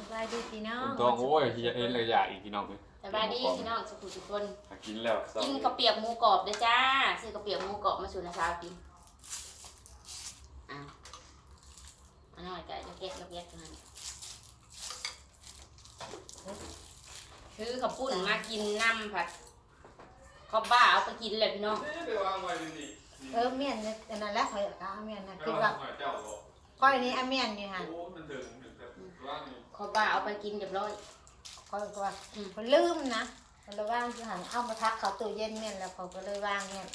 สบายดีพี่น้องผมต้องโอ้ยเฮียเอ็นเลยอยากอีกพี่น้องเลยสบายดีพี่น้องสุขุทุกคน หากินแล้วเศร้ากินข้าวเปียกหมูกรอบเด้อจ้า ซื้อข้าวเปียกหมูกรอบมาสู่นะสาวกินอะอันน้อยก็จะแกะจะแกะกันนั่นคือข้าวปุ้นมากินน้ำผัดข้าวบ้าเอาไปกินเลยพี่น้อง นี่ไปวางไว้ดีเออเมียนเนี่ยอันนั้นแหละข่อยก็เอาเมียนนะๆคิดวาว่างไว้เจ้าบอกข่อยนี่เอาเมียนอยู่หั่นโอ้มันถึง ถึงแต่ว่างนี่ข้าวบ้าเอาไปกินเรียบร้อยข่อยก็ว่าข่อยลืมนะข่อยเลยว่างอยู่หั่นเอามาทักเขาตู้เย็นเมียนแล้วเขาก็เลยว่างเมียน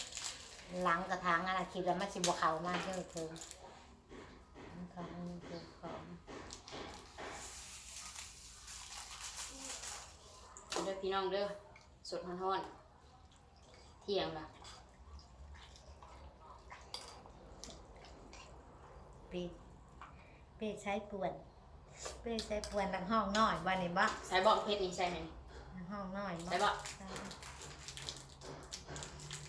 หลังกระถางอันน่ะคิดว่ามันสิบ่เข้ามาเด้อเถิงมันเข้ามาเถิงของเด้อพี่น้องเด้อสดฮ้อนๆเที่ยงละปีปีใช้ปวน ปีใช้ปวนทางห้องน้อยบ่นี่บ่ใส่บอกเพชรนี่ใส่ไหมทางห้องน้อยบ่ใส่บอก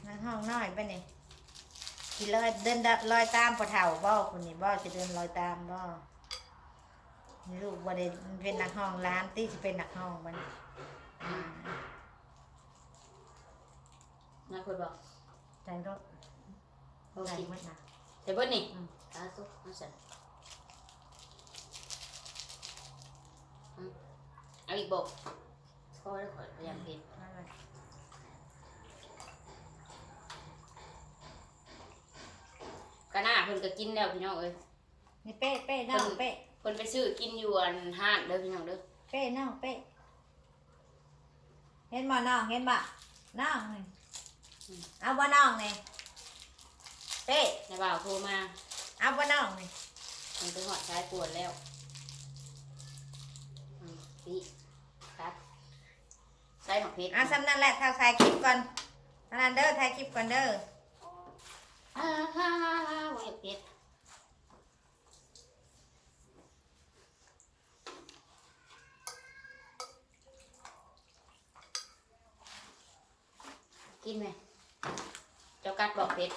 ทางห้องน้อยบ่นี่สิลอยเดินดะลอยตามพ่อเฒ่าบ่คนนี้บ่สิเดินลอยตามบ่ลูกบ่ได้เป็นนักห้องร้านตี้สิเป็นนักห้องบ่นี่อ่านะคุณบอกใจรถโอใจเคหมดนะใส่เบิดนี่อืมตาตุ๊กเอาใส่อืมเอาอีกบอกพอได้ขอพยายามเพชรนั่นแหละก็น่าเพิ่นก็กินแล้วพี่น้องเอ้ยนี่เป้เป้น้องเป้เพิ่นไปซื้อกินอยู่อันห้างเด้อพี่น้องเด้อเป้น้องเป้เห็นบ่น้องเห็นบ่น้องนี่เอาบ่น้องนี่เป้ในบ่าวโทรมาเอาบ่น้องนี่เพิ่นไปหอดชายปวดแล้วอืมพี่ครับ ใส่หอกเพชรเอาสำนั่นแหละเท่าถ่ายคลิปก่อนอันนั้นเด้อถ่ายคลิปก่อนเด้ออ่าฮ่าฮ่าฮ่าหอกเพชรกินไหมเจ้ากัดบอกเพชร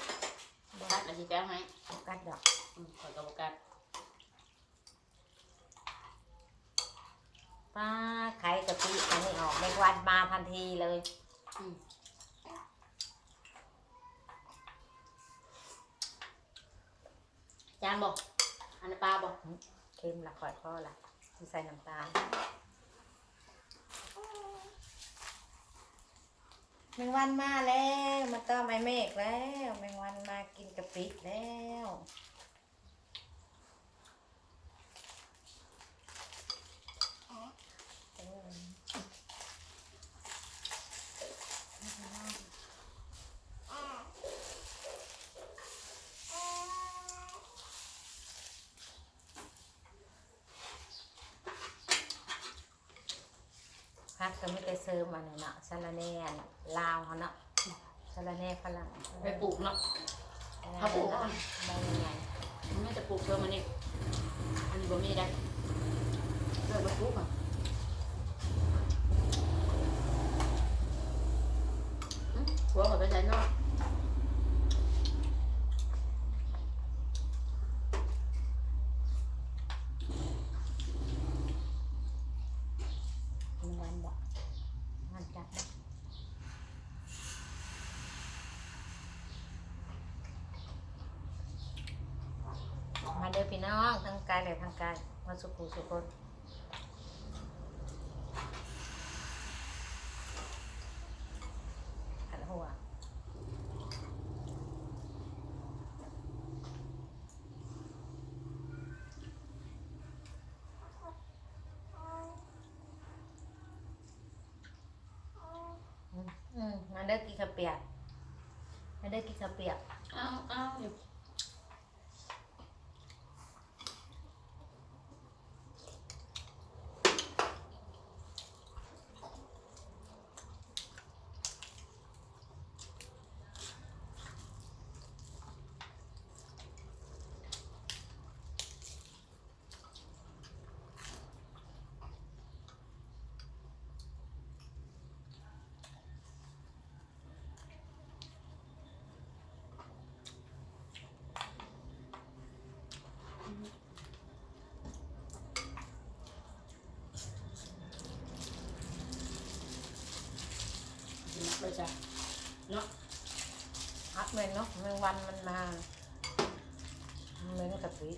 กัดแล้วสิแป้งให้โฟกัสดอกอืมขอยกับบ่กัด ป้าไข่กะทิอันนี้ออกในวันมาทันทีเลยจานบอกอันนั้นปลาบอกเค็มละข่อยพ่อละที่ใส่น้ำตาลแมงวันมาแล้ว มาต้อมไอเมฆแล้ว แมงวันมากินกะปิแล้ว พักก็ไม่ได้เซิร์ฟมาเนี่ยเนาะสาระแหน่ลาวเขาเนาะสาระแหน่ฝรั่งไปปลูกเนาะเขาปลูกใบยังไงมันน่าจะปลูกเพิ่มมันนี่อันนี้บ่มีได้เลิกไปปลูกอะหึหัวเขาไปใส่เนอก แมงวันบอกมันจัดนะมา เด้อพี่น้องทั้งกายและทางกายมาสุขุสุคนขันหัวอืมมาเด้อกินข้าวเปียกมาเด้อกินข้าวเปียก เอาเอาอยู่เลยจ้ะเนาะอัดเมนเนาะแมงวันมันมาเมนกะปิ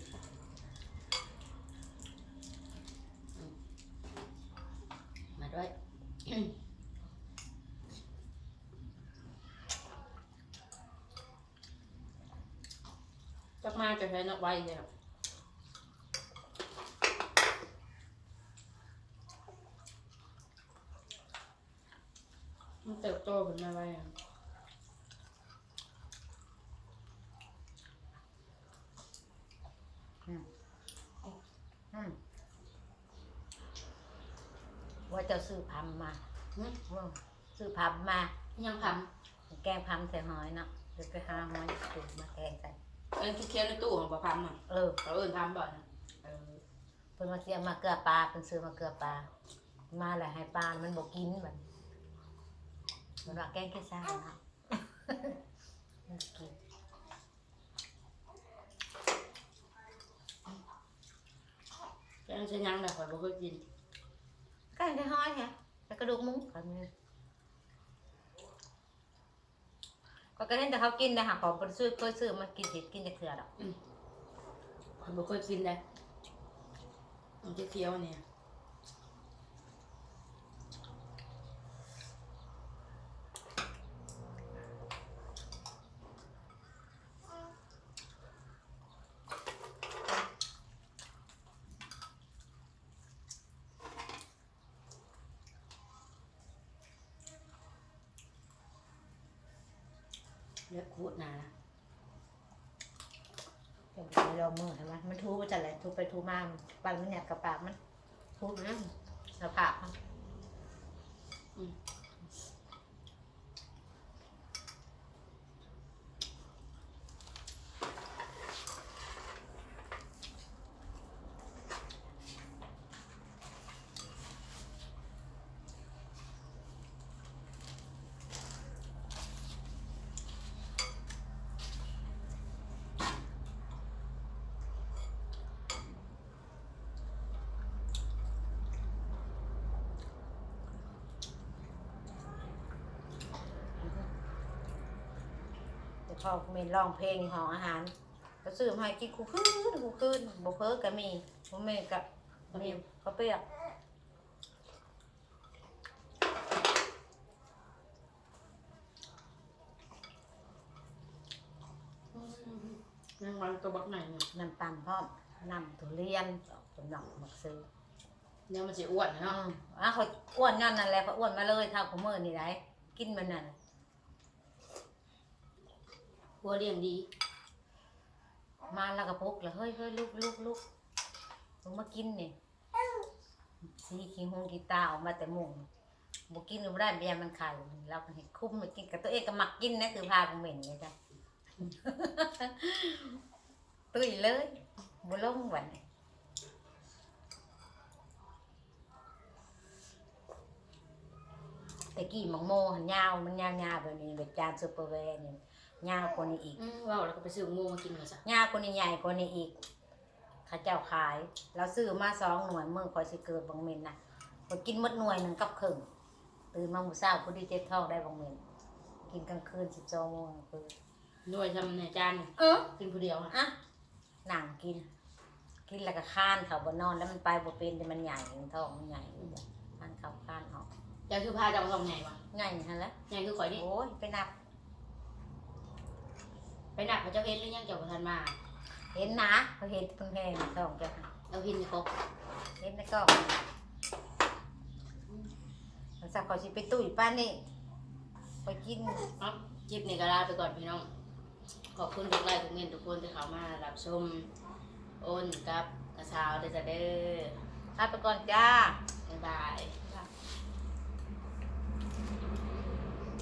มาด้วยจักมาจะใช้นกไว้เลยครับมัน เติบโตขึ้นมาไว้อะอืมว่าจะซื้อพัมมาหึว่าซื้อพัมมา ยังทแกงพัมใส่หอยเนาะเดี๋ยวไปหาหอยสูมาแกงใส่ำเอ็นเคี้ยวๆในตู้ของปลาพัมอะเออเขาเอินทำบ่อยนะเออเพิ่นมาเสียมาเกลือปลาเพิ่นซื้อมาเกลือปลา มาแล้วให้ปลา มันบ่กินบัดมัน ว่าแกงขี้ซ่าเนาะมันกินแกงใช้ยังแต่ข่อยบ่เคยกินแกงได้หอยฮะแต่กระดูกหมุ้งกันนี่ก็ก็เห็นแต่เขากินนะค่ะของเพิ่นซื้อเคยซื้อมากินเห็ดกินแต่เถื่อดอกข่อยบ่เคยกินเลยมันจะเคี้ยวๆเนี่ย เลือกขูดนาละเดี๋ยวไปลองมือเห็นไหมมันทูไปจัดเลยทูไปทูมาปางมันเนี่ยกระปากมันทูไปนั่นสภากมัน แต่ พอเมนร้องเพลงของอาหาร ก็ซื้อมาให้กินคู่คืนคู่คืนบ่เพ้อก็มีบ่แม่นก็มีข้าวเปียกแมงวันตัวบักไหนเนี่ยน้ำตาลพร้อมน้ำทุเรียนสำหรับมักซื้อเดี๋ยวมันจะอ้วนนะอืเนาะมอะเขาอ้วนนั่นนั่นแหละเขาอ้วนมาเลยเท่าของมือนี่ได้กินมันนั่น หัวเลี้ยงดี มาแล้วก็ปกแล้วเฮ้ยเฮ้ยลุกลุกลุกลงมากินเนี่ยสีขี้หงขี้ตาออกมาแต่มุงบ่กินบ่ได้เบียมันไข่เราก็ให้คุ้มมากินกับตัวเองก็มักกินนะคือพาของเหม็นเลยจ้ะตุ้ยเลยบ่ลงวันแต่กี้หมังโมหันยาวมันยาวๆแบบนี้แบบจานซูเปอร์แวร์นี่ ยาวกว่านี้อีกอืมว้าวแล้วก็ไปซื้องูมากินกันซะยาวกว่านี้ใหญ่กว่านี้อีกเข้าเจ้าขาย เราซื้อมาสองหน่วยเมื่อคอยสิเกิดบางเมนนะคอยกินหมดหน่วยหนึ่งกับครึ่งตื่นมาหมู่เช้าพอดีเจ็บท้องได้บางเมนกินกลางคืนสิบสองโมงกลางคืนหน่วยทำในจานนี่เออ กินผู้เดียวอะอะหนังกิน กินแล้วก็ค้านเขาบนนอนแล้วมันไปบ่เป็นแต่มันใหญ่มันท้องมันใหญ่ค้านเขาค้านออกจะคือพาเจะมาทำไงวะใหญ่ฮะแล้วไงคือข่อยนี่โอ้ยไปนับ ไปหนักพระเจ้าเห็นหรือยังเจ้าประทานมา เห็นนะเขาเห็นเพิ่งแพงท้องแกเราเห็นในกบเห็นในกล้องมันสักขอสิไปตุ้ยป้านนี่ไปกินเนาะคลิปนี้ก็ลาไปก่อนพี่น้อง ขอบคุณทุกไลค์ทุกเงินทุกคนที่เข้ามารับชมโอนกับกระซาวเด้อจ้ะเด้อลาไปก่อนจ้าบ๊ายบาย